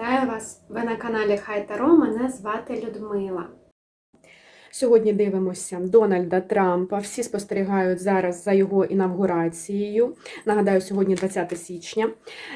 Вітаю вас! Ви на каналі Хай Таро. Мене звати Людмила. Сьогодні дивимося Дональда Трампа. Всі спостерігають зараз за його інавгурацією. Нагадаю, сьогодні 20 січня.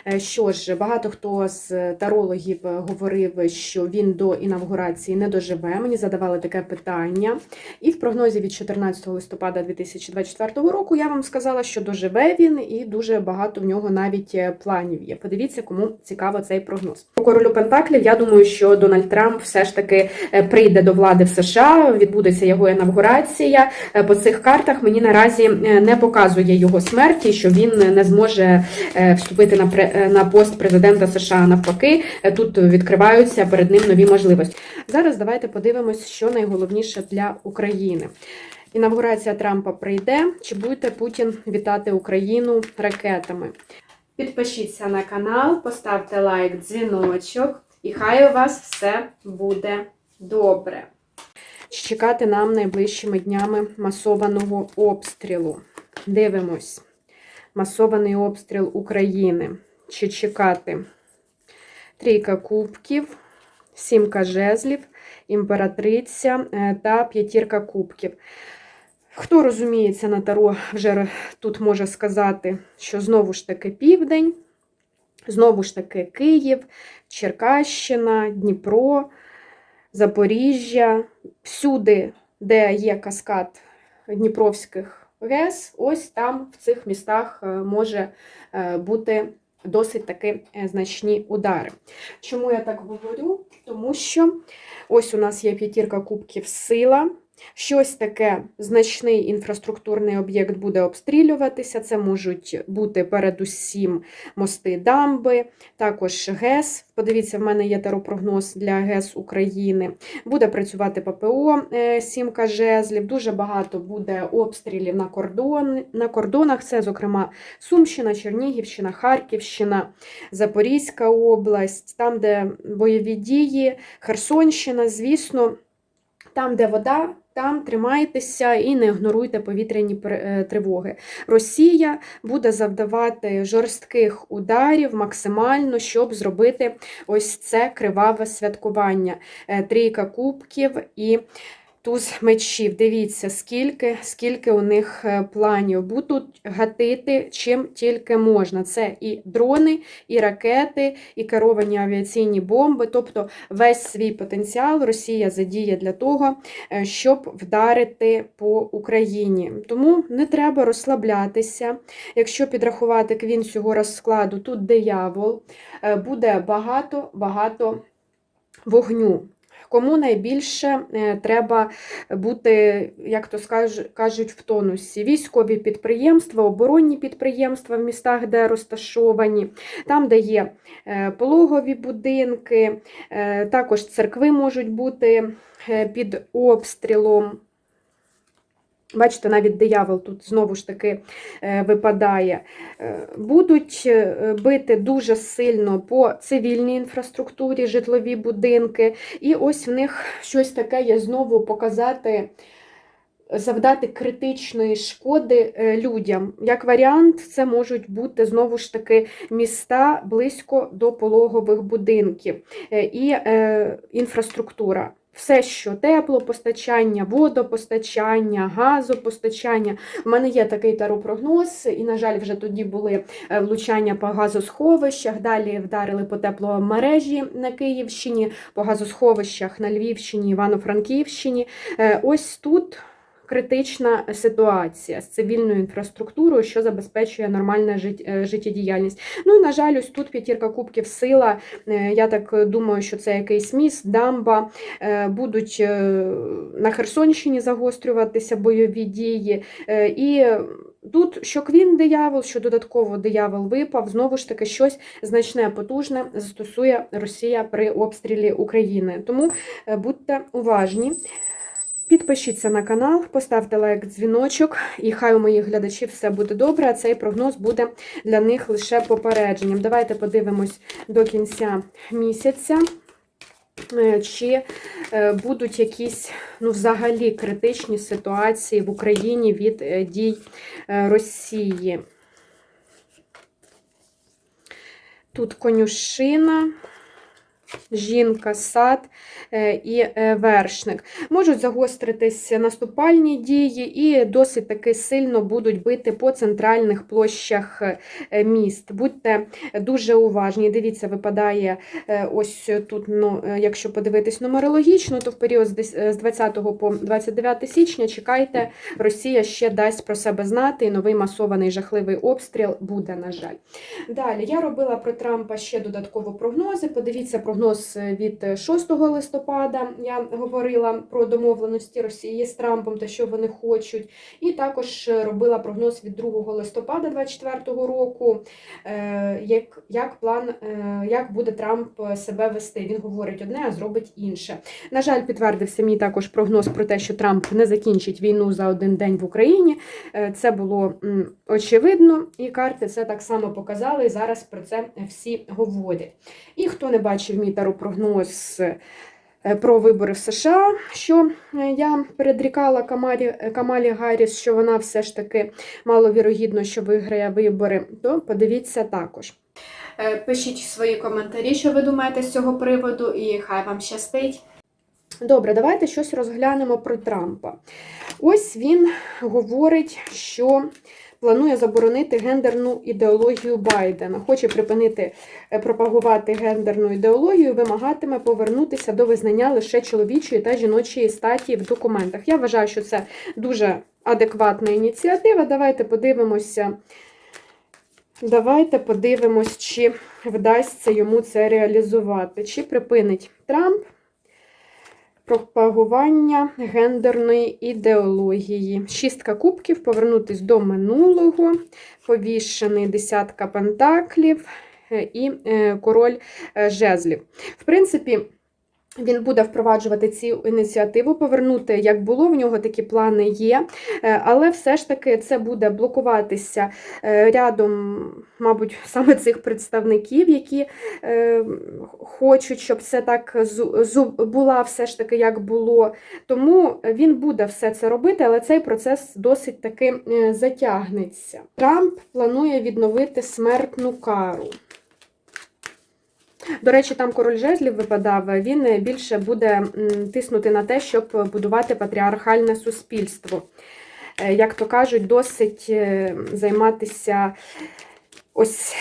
Е, Що ж, багато хто з тарологів говорив, що він до інавгурації не доживе. Мені задавали таке питання. І в прогнозі від 14 листопада 2024 року я вам сказала, що доживе він, і дуже багато в нього навіть е, планів є. Подивіться, кому цікаво цей прогноз. По королю Пентаклів я думаю, що Дональд Трамп все ж таки е, прийде до влади в США. Відбудеться його інавгурація. Е, По цих картах мені наразі е, не показує його смерті, що він не зможе е, вступити на на пост президента США. Навпаки, тут відкриваються перед ним нові можливості. Зараз давайте подивимось, що найголовніше для України. Інавгурація Трампа прийде. Чи будете Путін вітати Україну ракетами? Підпишіться на канал, поставте лайк, дзвіночок, і хай у вас все буде добре. Чекати нам найближчими днями масованого обстрілу. Дивимось. Масований обстріл України. Чи чекати? Трійка кубків, сімка жезлів, імператриця е, та п'ятірка кубків. Хто розуміється на таро, вже тут може сказати, що знову ж таки південь, знову ж таки Київ, Черкащина, Дніпро, Запоріжжя, всюди, де є каскад Дніпровських ГЕС, ось там в цих містах е, може е, бути досить таки е, значні удари. Чому я так говорю? Тому що ось у нас є п'ятірка кубків сила. Щось таке значний інфраструктурний об'єкт буде обстрілюватися. Це можуть бути передусім мости дамби, також ГЕС. Подивіться, в мене є теропрогноз для ГЕС України. Буде працювати ППО е, сімка жезлів. Дуже багато буде обстрілів на, кордон, на кордонах. Це, зокрема, Сумщина, Чернігівщина, Харківщина, Запорізька область, там, де бойові дії, Херсонщина, звісно. Там, де вода, там тримайтеся і не ігноруйте повітряні е, тривоги. Росія буде завдавати жорстких ударів максимально, щоб зробити ось це криваве святкування. Е, Трійка кубків і туз мечів. Дивіться, скільки, скільки у них е, планів. Будуть гатити чим тільки можна. Це і дрони, і ракети, і керовані авіаційні бомби. Тобто весь свій потенціал Росія задіє для того, е, щоб вдарити по Україні. Тому не треба розслаблятися. Якщо підрахувати квін цього розкладу, тут диявол, е, буде багато-багато вогню. Кому найбільше е, треба бути, як то кажуть, в тонусі? Військові підприємства, оборонні підприємства в містах, де розташовані, там, де є е, пологові будинки, е, також церкви можуть бути під обстрілом. Бачите, навіть диявол тут знову ж таки е, випадає. Е, Будуть е, бити дуже сильно по цивільній інфраструктурі, житлові будинки. І ось в них щось таке є знову показати, завдати критичної шкоди людям. Як варіант, це можуть бути знову ж таки міста близько до пологових будинків і інфраструктура. Все, що теплопостачання, водопостачання, газопостачання. У мене є такий таропрогноз, і, на жаль, вже тоді були е, влучання по газосховищах. Далі вдарили по тепломережі на Київщині, по газосховищах на Львівщині, Івано-Франківщині. Е, Ось тут. Критична ситуація з цивільною інфраструктурою, що забезпечує нормальну жит- е, життєдіяльність. Ну і на жаль, ось тут п'ятірка кубків сила. Е, Я так думаю, що це якийсь міст, дамба. Е, Будуть на Херсонщині загострюватися бойові дії. І тут що квін диявол, що додатково диявол випав, знову ж таки щось значне, потужне застосує Росія при обстрілі України. Тому будьте уважні. Підпишіться на канал, поставте лайк, дзвіночок, і хай у моїх глядачів все буде добре, а цей прогноз буде для них лише попередженням. Давайте подивимось до кінця місяця, е, чи е, будуть якісь ну, взагалі критичні ситуації в Україні від е, дій Росії. Тут конюшина. Жінка, сад е, і е, вершник. Можуть загостритись наступальні дії і досить таки сильно будуть бити по центральних площах е, міст. Будьте дуже уважні. Дивіться, випадає ось тут, ну, якщо подивитись нумерологічно, то в період з дес- е, з 20 по 29 січня чекайте, Росія ще дасть про себе знати, і новий масований жахливий обстріл буде, на жаль. Далі я робила про Трампа ще додатково прогнози. Подивіться прогноз від 6 листопада. Я говорила про домовленості Росії з Трампом та що вони хочуть. І також робила прогноз від 2 листопада 2024 року. е, Як, як план, е, як буде Трамп себе вести? Він говорить одне, а зробить інше. На жаль, підтвердився мій також прогноз про те, що Трамп не закінчить війну за один день в Україні. Е, Це було очевидно, і карти це так само показали. І зараз про це всі говорять. І хто не бачив мій таропрогноз е, про вибори в США, що е, я передрікала Камалі, е, Камалі Гарріс, що вона все ж таки маловірогідно, що виграє вибори, то подивіться також. Пишіть свої коментарі, що ви думаєте з цього приводу, і хай вам щастить. Добре, давайте щось розглянемо про Трампа. Ось він говорить, що планує заборонити гендерну ідеологію Байдена. Хоче припинити е, пропагувати гендерну ідеологію, вимагатиме повернутися до визнання лише чоловічої та жіночої статі в документах. Я вважаю, що це дуже адекватна ініціатива. Давайте подивимося. Давайте подивимось, чи вдасться йому це реалізувати, чи припинить Трамп пропагування гендерної ідеології. Шістка кубків, повернутись до минулого, повішений десятка пентаклів е, і е, король е, жезлів. В принципі, він буде впроваджувати цю ініціативу, повернути, як було, в нього такі плани є, е, але все ж таки це буде блокуватися е, рядом, мабуть, саме цих представників, які е, хочуть, щоб це так була все ж таки, як було. Тому він буде все це робити, але цей процес досить таки затягнеться. Трамп планує відновити смертну кару. До речі, там король жезлів випадав, він більше буде тиснути на те, щоб будувати патріархальне суспільство. Е, Як то кажуть, досить е, займатися ось.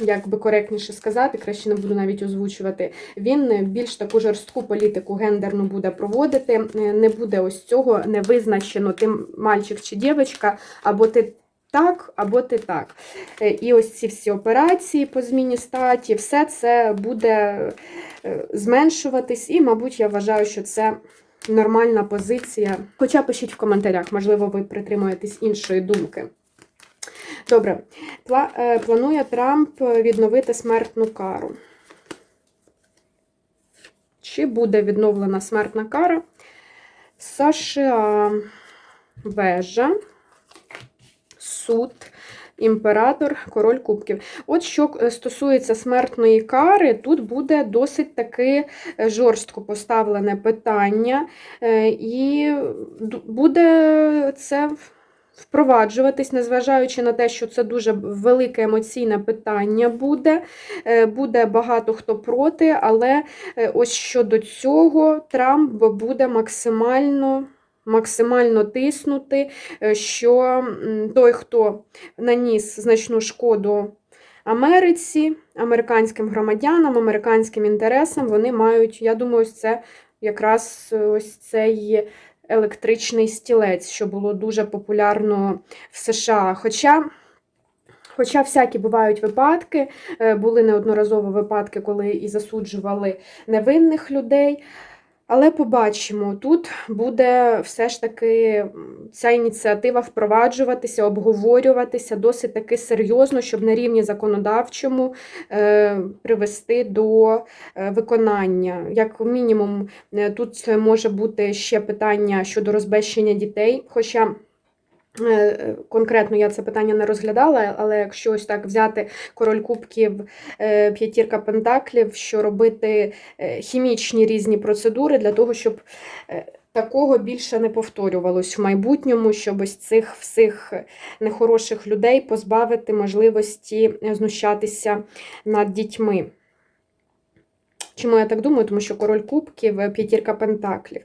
Як би коректніше сказати, краще не буду навіть озвучувати. Він більш таку жорстку політику гендерну буде проводити. Е, Не буде ось цього не визначено ти мальчик чи дівчинка, або ти так, або ти так. Е, І ось ці всі операції по зміні статі, все це буде е, зменшуватись, і, мабуть, я вважаю, що це нормальна позиція. Хоча пишіть в коментарях, можливо, ви притримуєтесь іншої думки. Добре, е, планує Трамп відновити смертну кару. Чи буде відновлена смертна кара? США вежа суд, імператор, король кубків. От що е, стосується смертної кари, тут буде досить таки е, жорстко поставлене питання, е, і буде це впроваджуватись, незважаючи на те, що це дуже велике емоційне питання буде. Буде багато хто проти, але ось щодо цього Трамп буде максимально. Максимально тиснути, е, що той, хто наніс значну шкоду Америці, американським громадянам, американським інтересам, вони мають, я думаю, ось це якраз е, ось цей електричний стілець, що було дуже популярно в США. Хоча. Хоча всякі бувають випадки, е, були неодноразово випадки, коли і засуджували невинних людей. Але побачимо, тут буде все ж таки ця ініціатива впроваджуватися, обговорюватися досить таки серйозно, щоб на рівні законодавчому е, привести до е, виконання. Як мінімум, е, тут може бути ще питання щодо розбещення дітей. Хоча конкретно я це питання не розглядала, але якщо ось так взяти король кубків, е, п'ятірка пентаклів, що робити е, хімічні різні процедури для того, щоб е, такого більше не повторювалось в майбутньому, щоб ось цих всіх нехороших людей позбавити можливості знущатися над дітьми. Чому я так думаю? Тому що король кубків, е, п'ятірка пентаклів.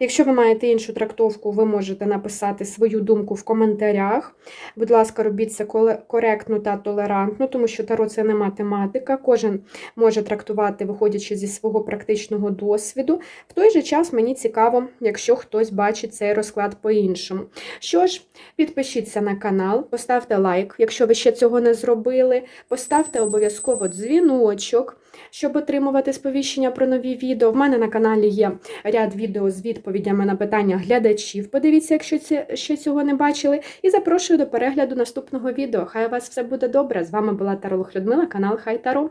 Якщо ви маєте іншу трактовку, ви можете написати свою думку в коментарях. Будь ласка, робіть це коректно та толерантно, тому що таро це не математика. Кожен може трактувати, виходячи зі свого практичного досвіду. В той же час мені цікаво, якщо хтось бачить цей розклад по-іншому. Що ж, підпишіться на канал, поставте лайк, якщо ви ще цього не зробили. Поставте обов'язково дзвіночок, щоб отримувати сповіщення про нові відео. В мене на каналі є ряд відео з відповідями на питання глядачів. Подивіться, якщо це ще цього не бачили. І запрошую до перегляду наступного відео. Хай у вас все буде добре. З вами була Таролог Людмила, канал Хай Таро.